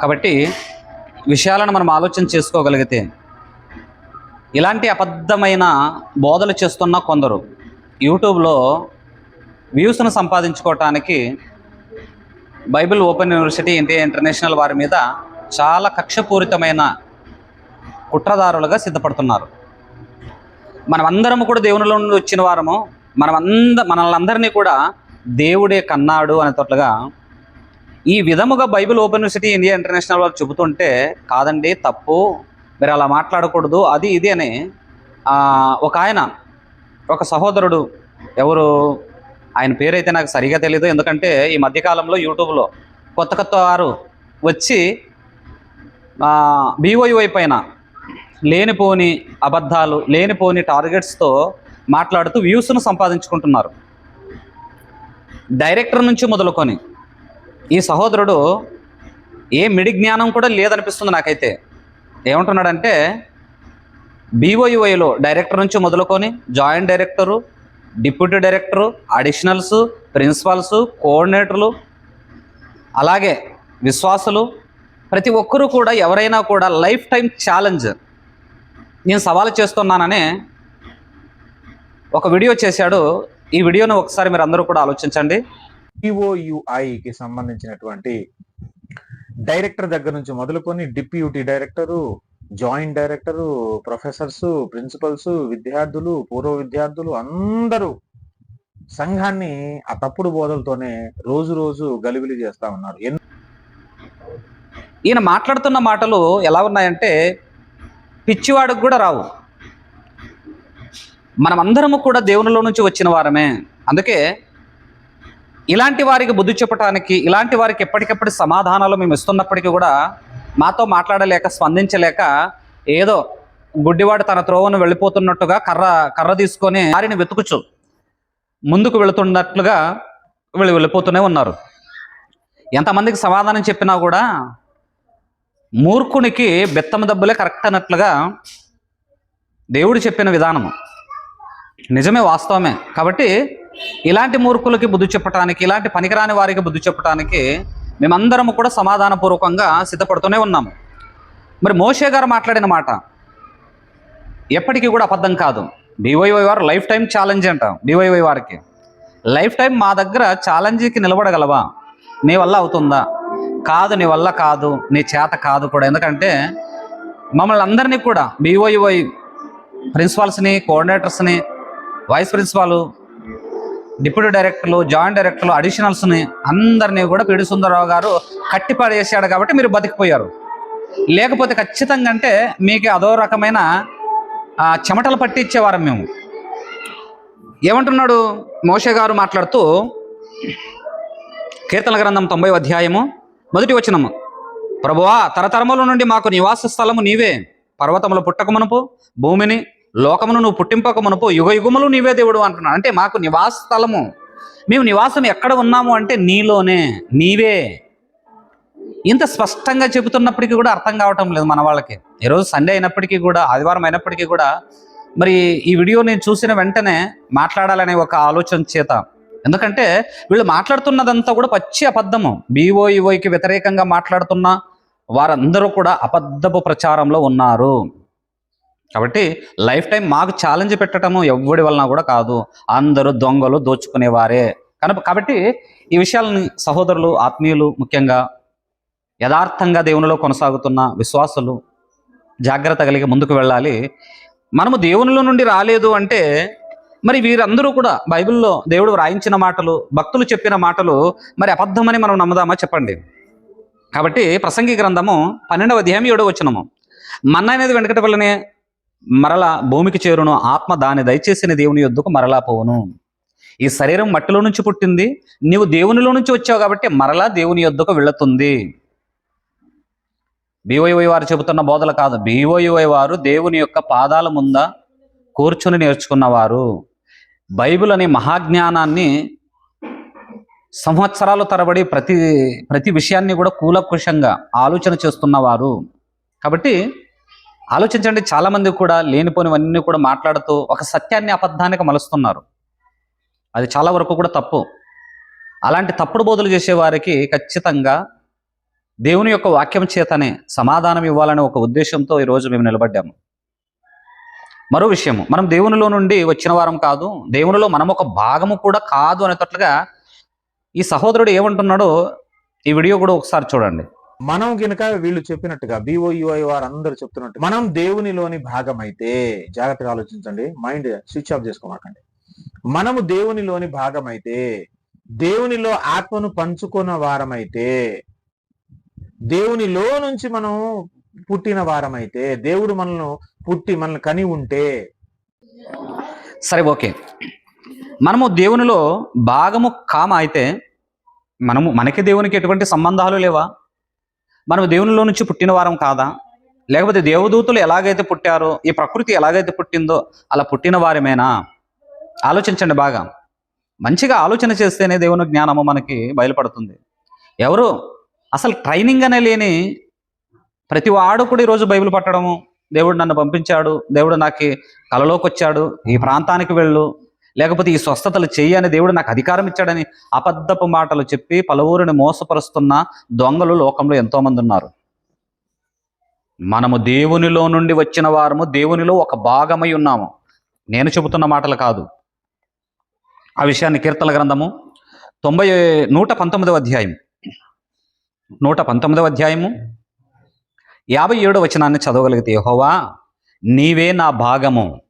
కాబట్టి విషయాలను మనం ఆలోచన చేసుకోగలిగితే ఇలాంటి అబద్ధమైన బోధలు చేస్తున్న కొందరు యూట్యూబ్లో వ్యూస్ను సంపాదించుకోవటానికి Bible open university India international వారి మీద చాలా కక్షపూరితమైన కుట్రదారులుగా సిద్ధపడుతున్నారు. మనమందరము కూడా దేవునిలో నుండి వచ్చిన వారము. మనమంద మనల్ని కూడా దేవుడే కన్నాడు అనేటట్లుగా ఈ విధముగా Bible open university India international వాళ్ళు చెబుతుంటే కాదండి తప్పు. మీరు అలా మాట్లాడకూడదు. అది ఇది అని ఒక ఆయన ఒక సహోదరుడు ఎవరు ఆయన పేరైతే నాకు సరిగా తెలియదు ఎందుకంటే ఈ మధ్యకాలంలో యూట్యూబ్లో కొత్త కొత్త వారు వచ్చి బీఓఈవై పైన లేనిపోని అబద్ధాలు లేనిపోని టార్గెట్స్తో మాట్లాడుతూ వ్యూస్ను సంపాదించుకుంటున్నారు. డైరెక్టర్ నుంచి మొదలుకొని ఈ సహోదరుడు ఏ మిడి జ్ఞానం కూడా లేదనిపిస్తుంది నాకైతే. ఏమంటున్నాడంటే బీఓయుఐలో డైరెక్టర్ నుంచి మొదలుకొని joint director deputy director additionals principals కోఆర్డినేటర్లు అలాగే విశ్వాసులు ప్రతి ఒక్కరూ కూడా ఎవరైనా కూడా లైఫ్ టైం ఛాలెంజ్ నేను సవాలు చేస్తున్నాననే ఒక వీడియో చేశాడు. ఈ వీడియోను ఒకసారి మీరు అందరూ కూడా ఆలోచించండి. కి సంబంధించినటువంటి డైరెక్టర్ దగ్గర నుంచి మొదలుకొని deputy director joint director professors principals విద్యార్థులు పూర్వ విద్యార్థులు అందరూ సంఘాన్ని ఆ తప్పుడు బోధలతోనే రోజు రోజు గలిబిలి చేస్తా ఉన్నారు. ఈయన మాట్లాడుతున్న మాటలు ఎలా ఉన్నాయంటే పిచ్చివాడికి కూడా రావు. మనమందరము కూడా దేవునిలో నుంచి వచ్చిన వారమే. అందుకే ఇలాంటి వారికి బుద్ధి చెప్పడానికి ఇలాంటి వారికి ఎప్పటికప్పుడు సమాధానాలు మేము ఇస్తున్నప్పటికీ కూడా మాతో మాట్లాడలేక స్పందించలేక ఏదో గుడ్డివాడు తన త్రోవను వెళ్ళిపోతున్నట్టుగా కర్ర కర్ర తీసుకొని వారిని వెతుకుచు ముందుకు వెళుతున్నట్లుగా వీళ్ళు వెళ్ళిపోతూనే ఉన్నారు. ఎంతమందికి సమాధానం చెప్పినా కూడా మూర్ఖునికి బెత్తమ దెబ్బలే కరెక్ట్ అన్నట్లుగా దేవుడు చెప్పిన విధానము. నిజమే వాస్తవమే. కాబట్టి ఇలాంటి మూర్ఖులకి బుద్ధి చెప్పటానికి ఇలాంటి పనికిరాని వారికి బుద్ధి చెప్పటానికి మేమందరము కూడా సమాధానపూర్వకంగా సిద్ధపడుతూనే ఉన్నాము. మరి మోషే గారు మాట్లాడిన మాట ఎప్పటికీ కూడా అబద్ధం కాదు. డివైవై వారు లైఫ్ టైం ఛాలెంజ్ అంట డివైవై వారికి. లైఫ్ టైం మా దగ్గర ఛాలెంజ్కి నిలబడగలవా? నీ వల్ల అవుతుందా? కాదు నీ వల్ల కాదు నీ చేత కాదు కూడా. ఎందుకంటే మమ్మల్ని అందరినీ కూడా బీఓఈవై ప్రిన్సిపాల్స్ని కోఆర్డినేటర్స్ని vice principal deputy directors joint directors అడిషనల్స్ని అందరినీ కూడా పిడి సుందరరావు గారు కట్టిపడేసాడు కాబట్టి మీరు బతికిపోయారు. లేకపోతే ఖచ్చితంగా అంటే మీకు అదో రకమైన చెమటలు పట్టించేవారం మేము. ఏమంటున్నాడు మోషే గారు మాట్లాడుతూ కీర్తన గ్రంథం తొంభై అధ్యాయము మొదటి వచనము. ప్రభువా తరతరముల నుండి మాకు నివాస స్థలము నీవే. పర్వతముల పుట్టకమునపు భూమిని లోకమును నువ్వు పుట్టింపక మునుపు యుగ యుగములు నీవే దేవుడు అంటున్నాడు. అంటే మాకు నివాస స్థలము. మేము నివాసం ఎక్కడ ఉన్నాము అంటే నీలోనే నీవే. ఇంత స్పష్టంగా చెబుతున్నప్పటికీ కూడా అర్థం కావటం లేదు మన వాళ్ళకి. ఈరోజు సండే అయినప్పటికీ కూడా ఆదివారం అయినప్పటికీ కూడా మరి ఈ వీడియో నేను చూసిన వెంటనే మాట్లాడాలనే ఒక ఆలోచన చేత. ఎందుకంటే వీళ్ళు మాట్లాడుతున్నదంతా కూడా పచ్చి అబద్ధము. బీఓఈఓకి వ్యతిరేకంగా మాట్లాడుతున్న వారందరూ కూడా అబద్ధపు ప్రచారంలో ఉన్నారు. కాబట్టి లైఫ్ టైం మాకు ఛాలెంజ్ పెట్టడము ఎవడి వలన కూడా కాదు. అందరూ దొంగలు దోచుకునేవారే. కనుక కాబట్టి ఈ విషయాలని సహోదరులు ఆత్మీయులు ముఖ్యంగా యథార్థంగా దేవునిలో కొనసాగుతున్న విశ్వాసులు జాగ్రత్త కలిగి ముందుకు వెళ్ళాలి. మనము దేవునిలో నుండి రాలేదు అంటే మరి వీరందరూ కూడా బైబిల్లో దేవుడు వ్రాయించిన మాటలు భక్తులు చెప్పిన మాటలు మరి అబద్ధమని మనం నమ్ముదామా చెప్పండి. కాబట్టి ప్రసంగి గ్రంథము పన్నెండవ అధ్యాయం ఏడవ వచ్చినము మన్న అనేది వెంకట వల్లనే మరలా భూమికి చేరును ఆత్మ దాని దయచేసిన దేవుని యొద్దకు మరలా పోవును. ఈ శరీరం మట్టిలో నుంచి పుట్టింది నీవు దేవునిలో నుంచి వచ్చావు కాబట్టి మరలా దేవుని యొద్దకు వెళుతుంది. బీఓయువై వారు చెబుతున్న బోధలు కాదు. బీఓయువై వారు దేవుని యొక్క పాదాల ముంద కూర్చుని నేర్చుకున్నవారు. బైబిల్ అనే మహాజ్ఞానాన్ని సంవత్సరాలు తరబడి ప్రతి ప్రతి విషయాన్ని కూడా కూలకుషంగా ఆలోచన చేస్తున్నవారు. కాబట్టి ఆలోచించండి చాలామంది కూడా లేనిపోనివన్నీ కూడా మాట్లాడుతూ ఒక సత్యాన్ని అబద్ధానికి మలుస్తున్నారు. అది చాలా వరకు కూడా తప్పు. అలాంటి తప్పుడు బోధలు చేసేవారికి ఖచ్చితంగా దేవుని యొక్క వాక్యం చేతనే సమాధానం ఇవ్వాలనే ఒక ఉద్దేశంతో ఈరోజు మేము నిలబడ్డాము. మరో విషయము మనం దేవునిలో నుండి వచ్చిన వారం కాదు దేవునిలో మనం ఒక భాగము కూడా కాదు అనేటట్లుగా ఈ సహోదరుడు ఏమంటున్నాడో ఈ వీడియో కూడా ఒకసారి చూడండి. మనం గినక వీళ్ళు చెప్పినట్టుగా బిఓయుఐ వారు అందరూ చెప్తున్నట్టు మనం దేవునిలోని భాగం అయితే జాగ్రత్తగా ఆలోచించండి మైండ్ స్విచ్ ఆఫ్ చేసుకోమాకండి. మనము దేవునిలోని భాగం అయితే దేవునిలో ఆత్మను పంచుకున్న వారమైతే దేవునిలో నుంచి మనం పుట్టిన వారమైతే దేవుడు మనల్ని పుట్టి మనల్ని కని ఉంటే. సరే ఓకే. మనము దేవునిలో భాగము కామ అయితే మనము మనకి దేవునికి ఎటువంటి సంబంధాలు లేవా? మనం దేవునిలో నుంచి పుట్టిన వారం కాదా? లేకపోతే దేవదూతులు ఎలాగైతే పుట్టారో ఈ ప్రకృతి ఎలాగైతే పుట్టిందో అలా పుట్టిన వారమేనా? ఆలోచించండి బాగా. మంచిగా ఆలోచన చేస్తేనే దేవుని జ్ఞానము మనకి బయలుపడుతుంది. ఎవరు? అసలు ట్రైనింగ్ అనే లేని ప్రతి వాడు కూడా ఈరోజు బైబిల్ పట్టడము దేవుడు నన్ను పంపించాడు దేవుడు నాకు కలలోకి వచ్చాడు ఈ ప్రాంతానికి వెళ్ళు లేకపోతే ఈ స్వస్థతలు చేయని దేవుడు నాకు అధికారం ఇచ్చాడని అబద్ధపు మాటలు చెప్పి పలువురిని మోసపరుస్తున్న దొంగలు లోకంలో ఎంతోమంది ఉన్నారు. మనము దేవునిలో నుండి వచ్చిన వారము దేవునిలో ఒక భాగమై ఉన్నాము. నేను చెబుతున్న మాటలు కాదు. ఆ విషయాన్ని కీర్తన గ్రంథము తొంభై నూట పంతొమ్మిదవ అధ్యాయం నూట పంతొమ్మిదవ అధ్యాయము. యాభై ఏడో వచనాన్ని చదవగలిగితే హోవా నీవే నా భాగము.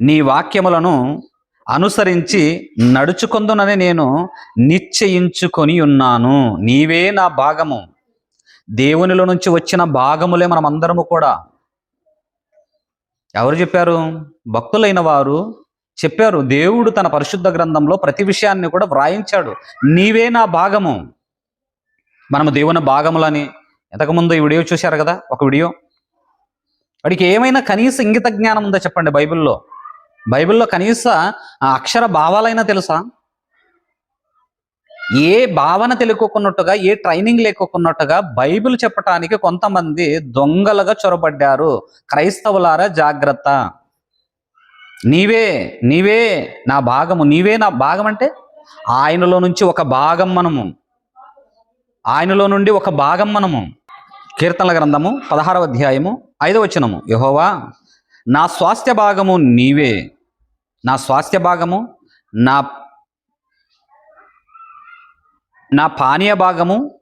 నీ వాక్యములను అనుసరించి నడుచుకుందునని నేను నిశ్చయించుకొని ఉన్నాను. నీవే నా భాగము. దేవునిలో నుంచి వచ్చిన భాగములే మనం అందరము కూడా. ఎవరు చెప్పారు? భక్తులైన వారు చెప్పారు. దేవుడు తన పరిశుద్ధ గ్రంథంలో ప్రతి విషయాన్ని కూడా వ్రాయించాడు. నీవే నా భాగము. మనము దేవుని భాగములని. ఇంతకుముందు ఈ వీడియో చూశారు కదా? ఒక వీడియో. వాడికి ఏమైనా కనీస ఇంగిత జ్ఞానం ఉందో చెప్పండి బైబిల్లో? బైబిల్లో కనీస అక్షర భావాలైనా తెలుసా? ఏ భావన తెలుకోకున్నట్టుగా ఏ ట్రైనింగ్ లేకోకున్నట్టుగా బైబిల్ చెప్పటానికి కొంతమంది దొంగలుగా చొరబడ్డారు. క్రైస్తవులారా జాగ్రత్త. నీవే నీవే నా భాగము. నీవే నా భాగం అంటే ఆయనలో నుంచి ఒక భాగం మనము. ఆయనలో నుండి ఒక భాగం మనము. కీర్తనల గ్రంథము పదహారవ అధ్యాయము ఐదవ వచనము. యహోవా నా స్వాస్థ్య భాగము నీవే. నా స్వాస్థ్య భాగము నా నా పానీయ భాగము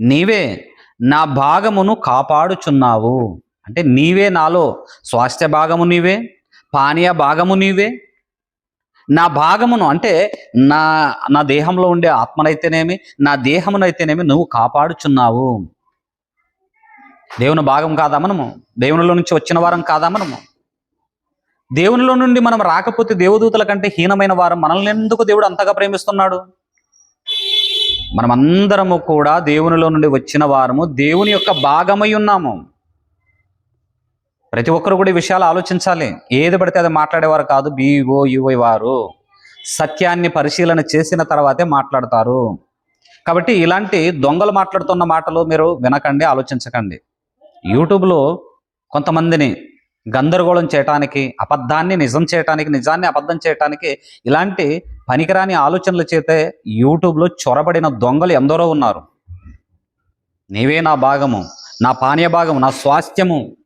నీవే నా భాగమును కాపాడుచున్నావు. అంటే నీవే నాలో స్వాస్థ్య భాగము నీవే పానీయ భాగము నీవే. నా భాగమును అంటే నా నా దేహంలో ఉండే ఆత్మనైతేనేమి నా దేహమునైతేనేమి నువ్వు కాపాడుచున్నావు. దేవుని భాగం కాదా మనము? దేవునిలో నుంచి వచ్చిన వారం కాదా మనము? దేవునిలో నుండి మనం రాకపోతే దేవదూతల కంటే హీనమైన వారం మనల్ని ఎందుకు దేవుడు అంతగా ప్రేమిస్తున్నాడు? మనమందరము కూడా దేవునిలో నుండి వచ్చిన వారము దేవుని యొక్క భాగమై ఉన్నాము. ప్రతి ఒక్కరు కూడా ఈ విషయాలు ఆలోచించాలి. ఏది పడితే అది మాట్లాడేవారు కాదు బీఓ యువై వారు. సత్యాన్ని పరిశీలన చేసిన తర్వాతే మాట్లాడతారు. కాబట్టి ఇలాంటి దొంగలు మాట్లాడుతున్న మాటలు మీరు వినకండి ఆలోచించకండి. యూట్యూబ్లో కొంతమందిని గందరగోళం చేయటానికి అబద్ధాన్ని నిజం చేయటానికి నిజాన్ని అబద్ధం చేయటానికి ఇలాంటి పనికిరాని ఆలోచనలు చేతే యూట్యూబ్లో చొరబడిన దొంగలు ఎందరో ఉన్నారు. నీవే నా భాగము నా పానీయ భాగము నా స్వాస్థ్యము.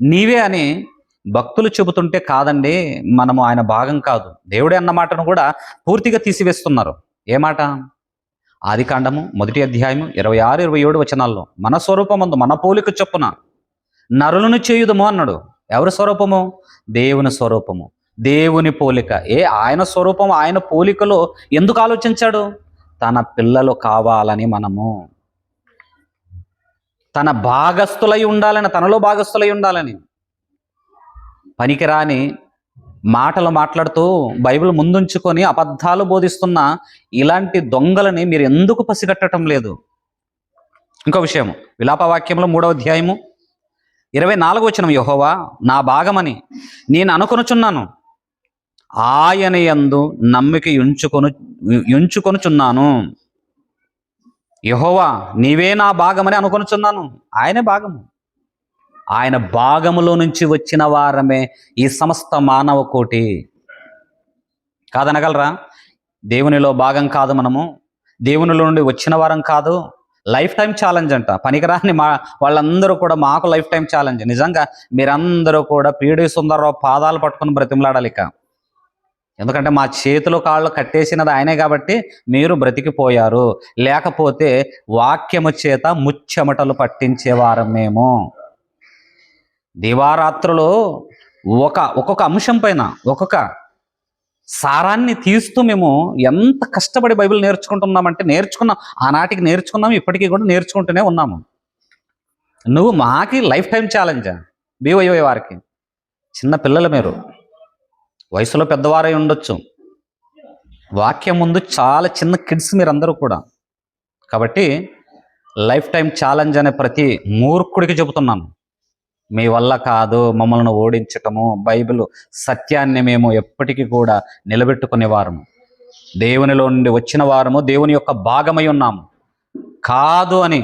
నీవే అని భక్తులు చెబుతుంటే కాదండి మనము ఆయన భాగం కాదు. దేవుడే అన్న మాటను కూడా పూర్తిగా తీసివేస్తున్నారు. ఏ మాట? ఆది కాండము మొదటి అధ్యాయము ఇరవై ఆరు ఇరవై ఏడు వచనాల్లో మన స్వరూపమందు మన పోలిక చొప్పున నరులను చేయుదము అన్నాడు. ఎవరి స్వరూపము? దేవుని స్వరూపము. దేవుని పోలిక. ఏ ఆయన స్వరూపం ఆయన పోలికలో ఎందుకు ఆలోచించాడు? తన పిల్లలు కావాలని మనము. తన భాగస్థులై ఉండాలని తనలో భాగస్థులై ఉండాలని. పనికిరాని మాటలు మాట్లాడుతూ బైబిల్ ముందుంచుకొని అబద్ధాలు బోధిస్తున్న ఇలాంటి దొంగలని మీరు ఎందుకు పసిగట్టడం లేదు? ఇంకో విషయం విలాపవాక్యంలో మూడవ అధ్యాయము ఇరవై నాలుగు వచ్చిన యహోవా నా భాగమని నేను అనుకొనుచున్నాను. ఆయన యందు నమ్మిక ఉంచుకొను ఉంచుకొనుచున్నాను యహోవా నీవే నా భాగమని అనుకొనుచున్నాను. ఆయనే భాగము. ఆయన భాగములో నుంచి వచ్చిన వారమే ఈ సమస్త మానవ కోటి. కాదనగలరా? దేవునిలో భాగం కాదు మనము. దేవునిలో నుండి వచ్చిన వారం కాదు. లైఫ్ టైం ఛాలెంజ్ అంట. పనికిరాని మా వాళ్ళందరూ కూడా మాకు లైఫ్ టైం ఛాలెంజ్. నిజంగా మీరందరూ కూడా పీడి సుందరరావు పాదాలు పట్టుకుని బ్రతిమలాడాలి ఇక. ఎందుకంటే మా చేతులు కాళ్ళు కట్టేసినది ఆయనే కాబట్టి మీరు బ్రతికిపోయారు. లేకపోతే వాక్యము చేత ముచ్చెమటలు పట్టించేవారం మేము. దివారాత్రులు ఒక ఒక్కొక్క అంశం పైన ఒక్కొక్క సారాన్ని తీస్తూ మేము ఎంత కష్టపడి బైబిల్ నేర్చుకుంటున్నామంటే నేర్చుకున్నాం ఆనాటికి నేర్చుకున్నాం ఇప్పటికీ కూడా నేర్చుకుంటూనే ఉన్నాము. నువ్వు మాకి లైఫ్ టైం ఛాలెంజా? బీవైఓ వారికి. చిన్న పిల్లలు మీరు. వయసులో పెద్దవారై ఉండొచ్చు. వాక్యం ముందు చాలా చిన్న కిడ్స్ మీరందరూ కూడా. కాబట్టి లైఫ్ టైం ఛాలెంజ్ అనే ప్రతి మూర్ఖుడికి చెబుతున్నాను. మీ వల్ల కాదు మమ్మల్ని ఓడించటము బైబిల్ సత్యాన్ని మేము ఎప్పటికీ కూడా నిలబెట్టుకునే వారము. దేవునిలో నుండి వచ్చిన వారము దేవుని యొక్క భాగమై ఉన్నాము. కాదు అని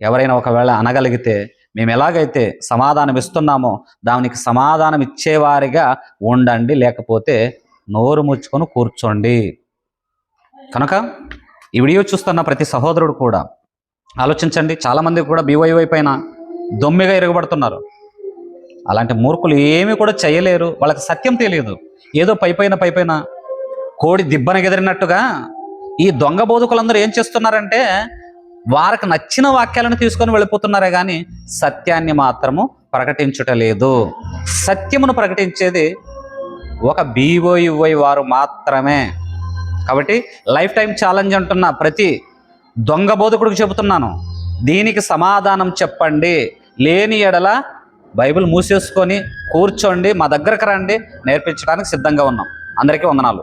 ఎవరైనా ఒకవేళ అనగలిగితే మేము ఎలాగైతే సమాధానం ఇస్తున్నామో దానికి సమాధానం ఇచ్చేవారిగా ఉండండి లేకపోతే నోరు ముచ్చుకొని కూర్చోండి. కనుక ఈ వీడియో చూస్తున్న ప్రతి సహోదరుడు కూడా ఆలోచించండి. చాలామంది కూడా బీవైవై పైన దొమ్మిగా ఎరగబడుతున్నారు. అలాంటి మూర్ఖులు ఏమీ కూడా చేయలేరు. వాళ్ళకి సత్యం తెలియదు. ఏదో పైపైన పైపైన కోడి దిబ్బన గెదిరినట్టుగా ఈ దొంగ బోధకులందరూ ఏం చేస్తున్నారంటే వారికి నచ్చిన వాక్యాలను తీసుకొని వెళ్ళిపోతున్నారే కానీ సత్యాన్ని మాత్రము ప్రకటించుట లేదు సత్యమును ప్రకటించేది ఒక బీఓయువై వారు మాత్రమే. కాబట్టి లైఫ్ టైం ఛాలెంజ్ అంటున్న ప్రతి దొంగ బోధకుడికి చెబుతున్నాను. దీనికి సమాధానం చెప్పండి. లేని ఎడల బైబిల్ మూసేసుకొని కూర్చోండి మా దగ్గరకు రండి నేర్పించడానికి సిద్ధంగా ఉన్నాం. అందరికీ వందనాలు.